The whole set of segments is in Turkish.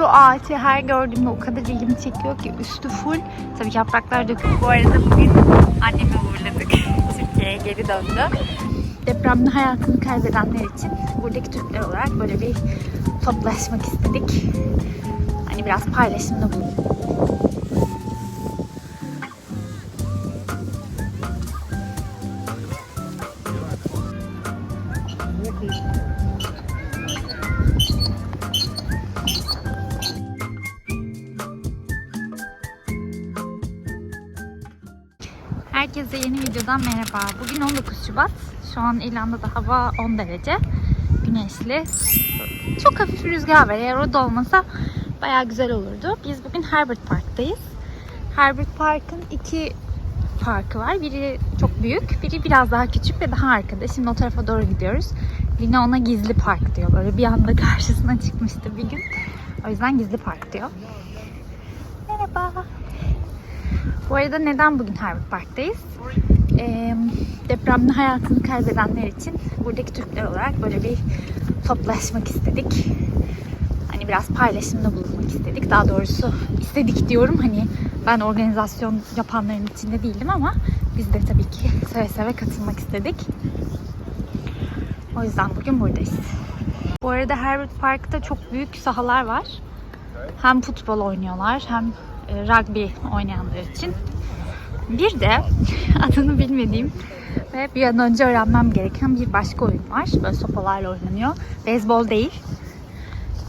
Şu ağaçı her gördüğümde o kadar ilgimi çekiyor ki üstü full. Tabii yapraklar dökülüyor. Bu arada bugün annemi uğurladık. Türkiye'ye geri döndü. Depremde hayatını kaybedenler için buradaki Türkler olarak böyle bir toplaşmak istedik. Hani biraz paylaşımda bulunduk. Herkese yeni videodan merhaba. Bugün 19 Şubat. Şu an İrlanda'da hava 10 derece. Güneşli. Çok hafif rüzgar var. Eğer o da olmasa bayağı güzel olurdu. Biz bugün Herbert Park'tayız. Herbert Park'ın iki parkı var. Biri çok büyük, biri biraz daha küçük ve daha arkada. Şimdi o tarafa doğru gidiyoruz. Lina ona gizli park diyor. Böyle bir anda karşısına çıkmıştı bir gün. O yüzden gizli park diyor. Merhaba. Bu arada neden bugün Herbert Park'tayız? Ee, depremde hayatını kaybedenler için buradaki Türkler olarak böyle bir toplaşmak istedik. Hani biraz paylaşımda bulunmak istedik. Daha doğrusu istedik diyorum hani ben organizasyon yapanların içinde değildim ama biz de tabii ki seve seve katılmak istedik. O yüzden bugün buradayız. Bu arada Herbert Park'ta çok büyük sahalar var. Hem futbol oynuyorlar hem rugby oynayanlar için. Bir de adını bilmediğim ve bir an önce öğrenmem gereken bir başka oyun var. Böyle sopalarla oynanıyor. Beyzbol değil.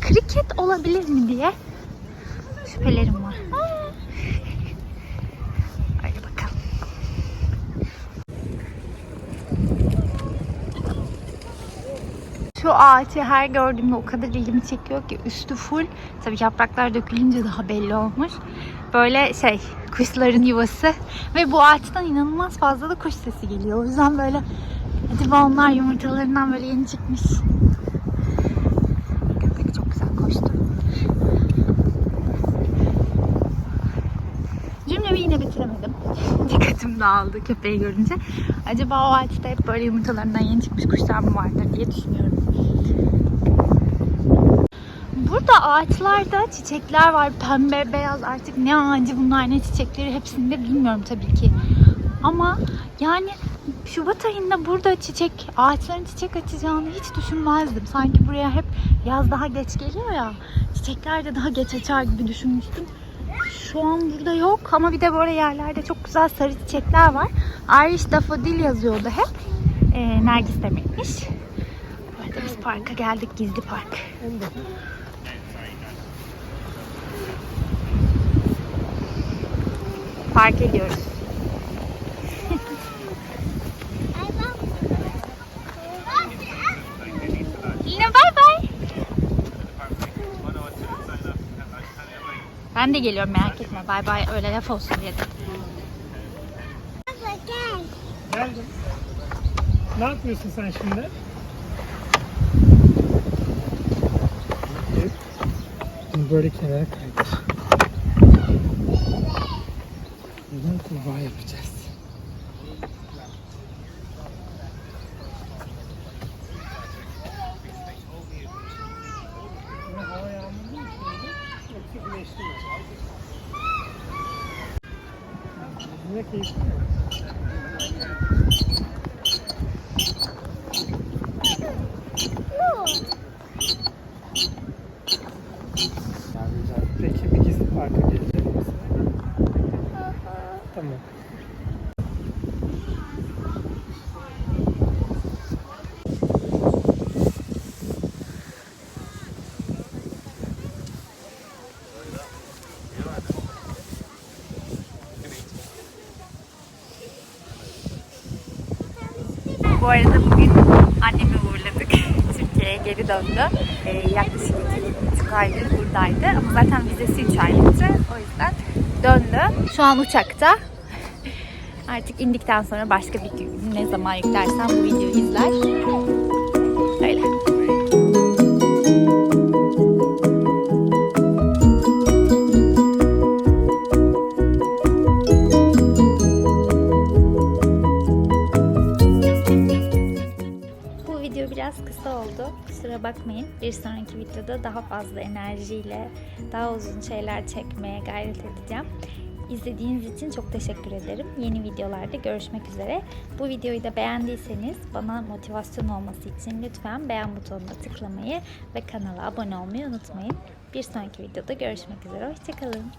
Kriket olabilir mi diye şüphelerim var. Şu ağaçı her gördüğümde o kadar ilgimi çekiyor ki üstü full. Tabii yapraklar dökülünce daha belli olmuş. Böyle şey kuşların yuvası ve bu ağaçtan inanılmaz fazla da kuş sesi geliyor. O yüzden böyle acaba onlar yumurtalarından böyle yeni çıkmış. Köpek çok güzel koştu. Cümlemi yine bitiremedim. Dikkatim dağıldı köpeği görünce. Acaba o ağaçta hep böyle yumurtalarından yeni çıkmış kuşlar mı vardır diye düşünüyorum. Burada ağaçlarda çiçekler var. Pembe, beyaz artık ne ağacı bunlar ne çiçekleri hepsini de bilmiyorum tabii ki. Ama yani Şubat ayında burada çiçek, ağaçların çiçek açacağını hiç düşünmezdim. Sanki buraya hep yaz daha geç geliyor ya. Çiçekler de daha geç açar gibi düşünmüştüm. Şu an burada yok ama bir de böyle yerlerde çok güzel sarı çiçekler var. Irish Daffodil yazıyordu hep. Ee, Nergis demekmiş. Biz parka geldik. Gizli park. Park ediyoruz. Yine bay bay. Ben de geliyorum merak etme. Bay bay öyle laf olsun diye de. Geldim. Ne yapıyorsun sen şimdi? Böyle kenara kaydır. Buradan kurbağa yapacağız. Burası hava yağmurlu mu şimdi? Yoksa güneşli mi? Ne keyifli. Peki bir gizli parka gelecek misin? Tamam. Bu arada bugün annemi uğurladık. Türkiye'ye geri döndü. Ee, yaklaşık iki buçuk aydır buradaydı. Ama zaten vizesi 3 aylıktı. O yüzden döndü. Şu an uçakta. Artık indikten sonra başka bir gün ne zaman yüklersem bu videoyu izler. Öyle. Video biraz kısa oldu. Kusura bakmayın. Bir sonraki videoda daha fazla enerjiyle daha uzun şeyler çekmeye gayret edeceğim. İzlediğiniz için çok teşekkür ederim. Yeni videolarda görüşmek üzere. Bu videoyu da beğendiyseniz bana motivasyon olması için lütfen beğen butonuna tıklamayı ve kanala abone olmayı unutmayın. Bir sonraki videoda görüşmek üzere. Hoşçakalın.